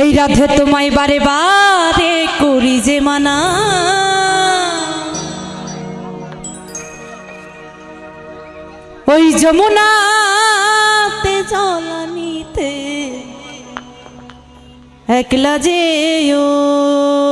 এই রাধে তোমায় বারে বারে করি যে মানা। ওই যমুনাতে জলানিতে একলা যেও।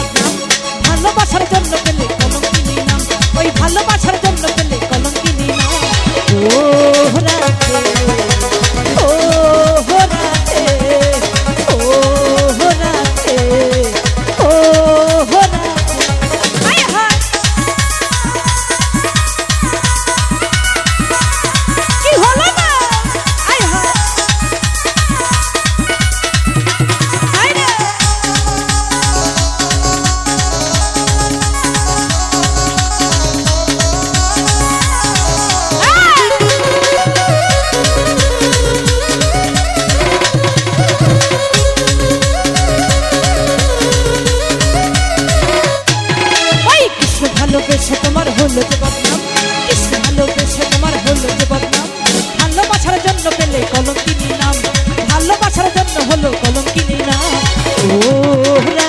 ও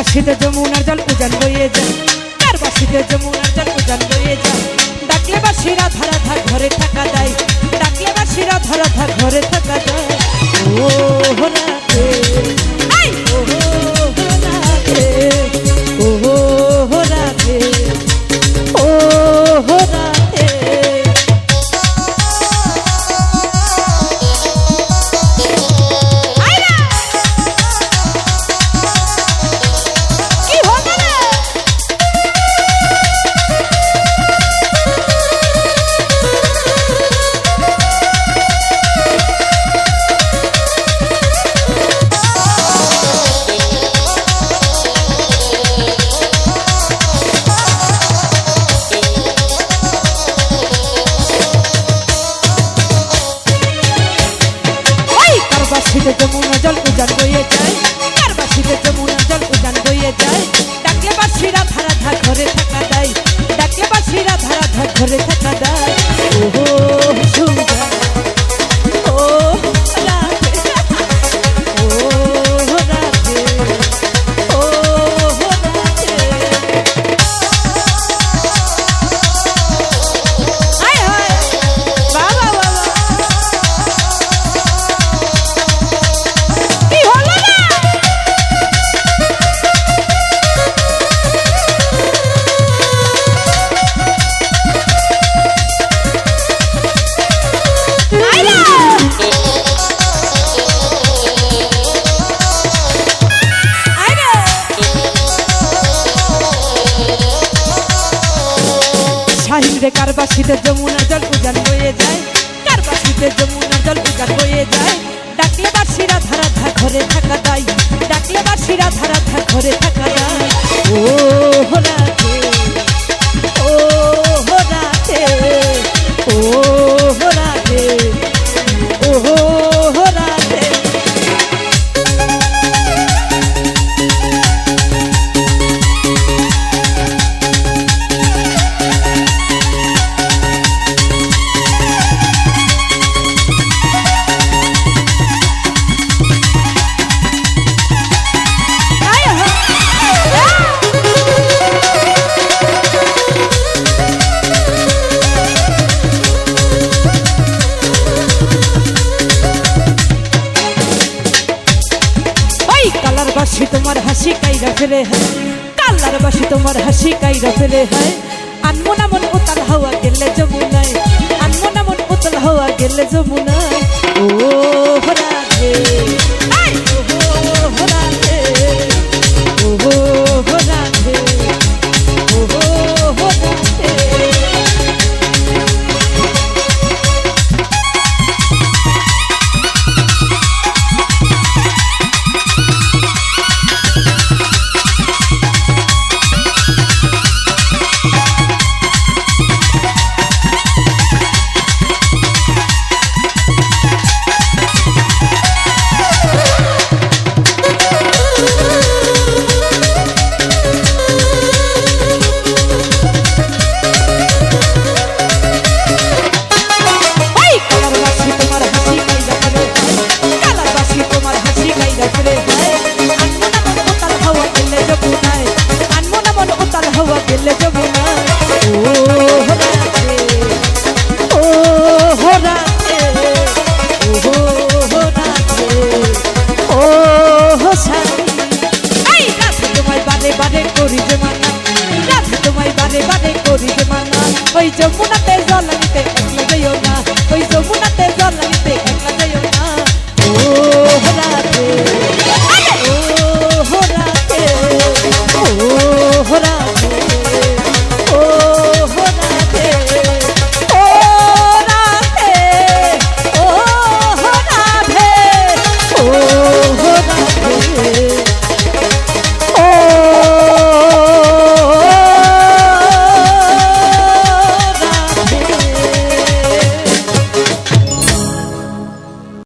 কারবাসিতে যমুনার জল উজান বয়ে যায়। কারবাসিতে যমুনার জল উজান বয়ে যায়। ডাকলে বাসিরা রাধা রাধা ঘরে থাকা যায়। ডাকলে বাসিরা রাধা রাধা ঘরে থাকা যায়। ও রাধে কারবাসিতে যমুনা জল উজান বইয়ে যায়। কারবাসিতে যমুনা জল উজান বইয়ে যায়। ডাকলে বাসিরা ধারা ধার ঘরে থাকা দেয় ডাকলে বাসিরা ধারা ধার ঘরে থাকা দেয় রে কারবার শীতে যমুনা জল উজান বয়ে যায়? কারবার শীতে যমুনা জল উজান হয়ে যায়? ডাকলে বাসিরা ধারা ধা ঘরে থাকা তাই ডাকলে বাসিরা ধারা ধা ঘরে থাকা ফেলে হয়। কালার বাসি তোমার হাসি কাইরা ফেলে হয়। আনমোনা মন উতাল হাওয়া গেলে যমুনায়। আনমোনা মন উতাল হাওয়া গেলে যমুনায়।